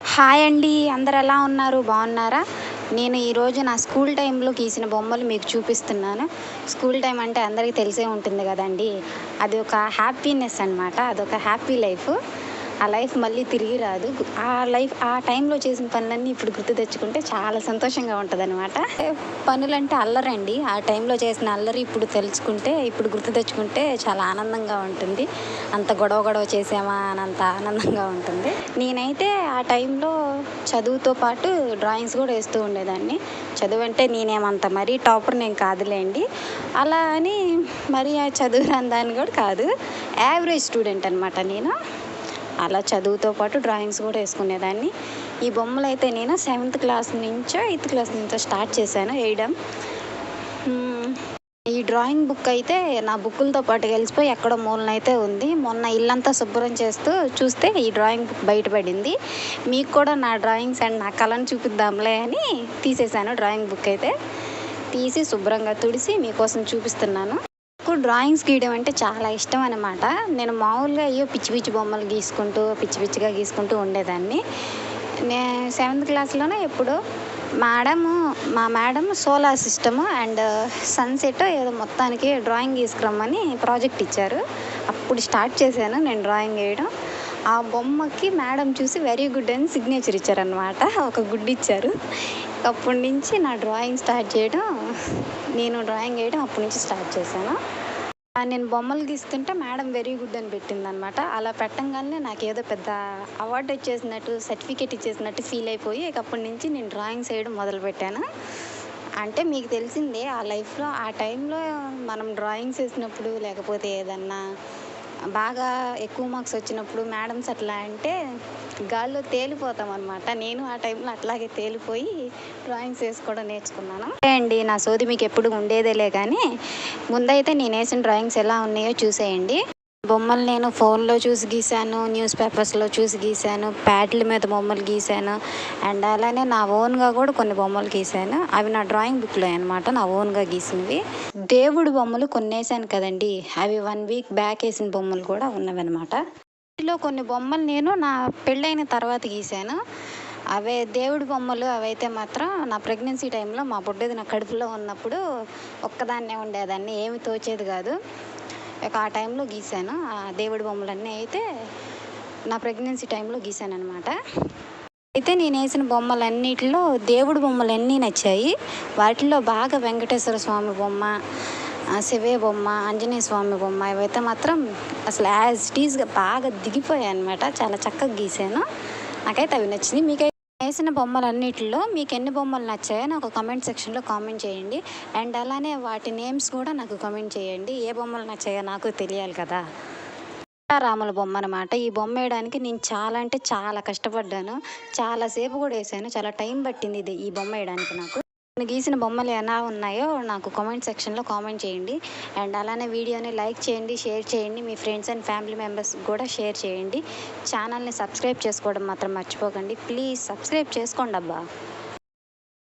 Hi అండి అందరు ఎలా ఉన్నారు? బాగున్నారా? నేను ఈరోజు నా స్కూల్ టైంలో గీసిన బొమ్మలు మీకు చూపిస్తున్నాను. స్కూల్ టైం అంటే అందరికీ తెలిసే ఉంటుంది కదండి. అది ఒక హ్యాపీనెస్ అనమాట అదొక హ్యాపీ లైఫ్. ఆ లైఫ్ మళ్ళీ తిరిగి రాదు. ఆ లైఫ్ ఆ టైంలో చేసిన పనులన్నీ ఇప్పుడు గుర్తు తెచ్చుకుంటే చాలా సంతోషంగా ఉంటుంది అనమాట పనులంటే అల్లరండి. ఆ టైంలో చేసిన అల్లరి ఇప్పుడు తెలుసుకుంటే ఇప్పుడు గుర్తు తెచ్చుకుంటే చాలా ఆనందంగా ఉంటుంది. అంత గొడవ గొడవ చేసామా అని అంత ఆనందంగా ఉంటుంది. నేనైతే ఆ టైంలో చదువుతో పాటు డ్రాయింగ్స్ కూడా వేస్తూ ఉండేదాన్ని. చదువు అంటే నేనేమంత మరీ టాపర్ నేను కాదులేండి. అలా అని మరీ ఆ చదువు రాని దాన్ని కూడా కాదు. యావరేజ్ స్టూడెంట్ అనమాట నేను. అలా చదువుతో పాటు డ్రాయింగ్స్ కూడా వేసుకునేదాన్ని. ఈ బొమ్మలు అయితే నేను సెవెంత్ క్లాస్ నుంచో ఎయిత్ క్లాస్ నుంచో స్టార్ట్ చేశాను వేయడం. ఈ డ్రాయింగ్ బుక్ అయితే నా బుక్కులతో పాటు కలిసిపోయి ఎక్కడో మూలనైతే ఉంది. మొన్న ఇల్లంతా శుభ్రం చేస్తూ చూస్తే ఈ డ్రాయింగ్ బుక్ బయటపడింది. మీకు కూడా నా డ్రాయింగ్స్ అండ్ నా కళను చూపిద్దాంలే అని తీసేశాను డ్రాయింగ్ బుక్ అయితే. తీసి శుభ్రంగా తుడిసి మీకోసం చూపిస్తున్నాను. నాకు డ్రాయింగ్స్ గీయడం అంటే చాలా ఇష్టం అనమాట నేను మామూలుగా అయ్యో పిచ్చి పిచ్చి బొమ్మలు గీసుకుంటూ పిచ్చి పిచ్చిగా గీసుకుంటూ ఉండేదాన్ని. నేను సెవెంత్ క్లాస్లోనే ఎప్పుడు మేడము మా madam solar system and sunset ఏదో మొత్తానికి డ్రాయింగ్ తీసుకురమ్మని ప్రాజెక్ట్ ఇచ్చారు. అప్పుడు స్టార్ట్ చేశాను నేను డ్రాయింగ్ వేయడం ఆ బొమ్మకి మేడం చూసి వెరీ గుడ్ అని సిగ్నేచర్ ఇచ్చారనమాట ఒక గుడ్ ఇచ్చారు. అప్పటి నుంచి నా డ్రాయింగ్ స్టార్ట్ చేయడం నేను డ్రాయింగ్ వేయడం అప్పటి నుంచి స్టార్ట్ చేశాను. నేను బొమ్మలు గీస్తుంటే మేడం వెరీ గుడ్ అని పెట్టిందనమాట అలా పెట్టంగానే నాకు ఏదో పెద్ద అవార్డు వచ్చేసినట్టు సర్టిఫికేట్ ఇచ్చేసినట్టు ఫీల్ అయిపోయి ఇక అప్పటి నుంచి నేను డ్రాయింగ్స్ వేయడం మొదలుపెట్టాను అంటే మీకు తెలిసిందే ఆ లైఫ్లో ఆ టైంలో మనం డ్రాయింగ్స్ వేసినప్పుడు లేకపోతే ఏదన్నా బాగా ఎక్కువ మార్క్స్ వచ్చినప్పుడు మేడమ్స్ అట్లా అంటే గాల్లో తేలిపోతాం అనమాట నేను ఆ టైంలో అట్లాగే తేలిపోయి డ్రాయింగ్స్ వేసుకోవడం నేర్చుకున్నాను. అండి నా సోది మీకు ఎప్పుడు ఉండేదేలే కానీ ముందైతే నేను వేసిన డ్రాయింగ్స్ ఎలా ఉన్నాయో చూసేయండి. బొమ్మలు నేను ఫోన్లో చూసి గీశాను న్యూస్ పేపర్స్లో చూసి గీశాను ప్యాడ్ల మీద బొమ్మలు గీశాను అండ్ అలానే నా ఓన్గా కూడా కొన్ని బొమ్మలు గీశాను. అవి నా డ్రాయింగ్ బుక్లో అనమాట నా ఓన్గా గీసినవి. దేవుడు బొమ్మలు కొన్ని వేసాను కదండి అవి వన్ వీక్ బ్యాక్ వేసిన బొమ్మలు కూడా ఉన్నవి అనమాట వీటిలో కొన్ని బొమ్మలు నేను నా పెళ్ళైన తర్వాత గీశాను. అవే దేవుడి బొమ్మలు అవైతే మాత్రం నా ప్రెగ్నెన్సీ టైంలో మా బుడ్డది నా కడుపులో ఉన్నప్పుడు ఒక్కదాన్నే ఉండేదాన్ని ఏమి తోచేది కాదు. ఇక ఆ టైంలో గీశాను. ఆ దేవుడి బొమ్మలన్నీ అయితే నా ప్రెగ్నెన్సీ టైంలో గీశాను అనమాట అయితే నేను వేసిన బొమ్మలన్నిటిలో దేవుడి బొమ్మలు అన్నీ నచ్చాయి. వాటిల్లో బాగా వెంకటేశ్వర స్వామి బొమ్మ శివే బొమ్మ ఆంజనేయ స్వామి బొమ్మ ఇవైతే మాత్రం అసలు యాజ్ టీజ్గా బాగా దిగిపోయాయి అనమాట చాలా చక్కగా గీశాను. నాకైతే అవి నచ్చింది. మీకైతే వేసిన బొమ్మలన్నిటిలో మీకు ఎన్ని బొమ్మలు నచ్చాయో నాకు కామెంట్ సెక్షన్లో కామెంట్ చేయండి. అండ్ అలానే వాటి నేమ్స్ కూడా నాకు కామెంట్ చేయండి. ఏ బొమ్మలు నచ్చాయో నాకు తెలియాలి కదా. రాముల బొమ్మ అనమాట ఈ బొమ్మ వేయడానికి నేను చాలా అంటే చాలా కష్టపడ్డాను. చాలాసేపు కూడా వేసాను. చాలా టైం పట్టింది ఇది ఈ బొమ్మ వేయడానికి నాకు. నేను గీసిన బొమ్మలు ఎలా ఉన్నాయో నాకు కామెంట్ సెక్షన్లో కామెంట్ చేయండి. అండ్ అలానే వీడియోని లైక్ చేయండి షేర్ చేయండి మీ ఫ్రెండ్స్ అండ్ ఫ్యామిలీ మెంబర్స్ కూడా షేర్ చేయండి. ఛానల్ని సబ్స్క్రైబ్ చేసుకోవడం మాత్రం మర్చిపోకండి. ప్లీజ్ సబ్స్క్రైబ్ చేసుకోండి అబ్బా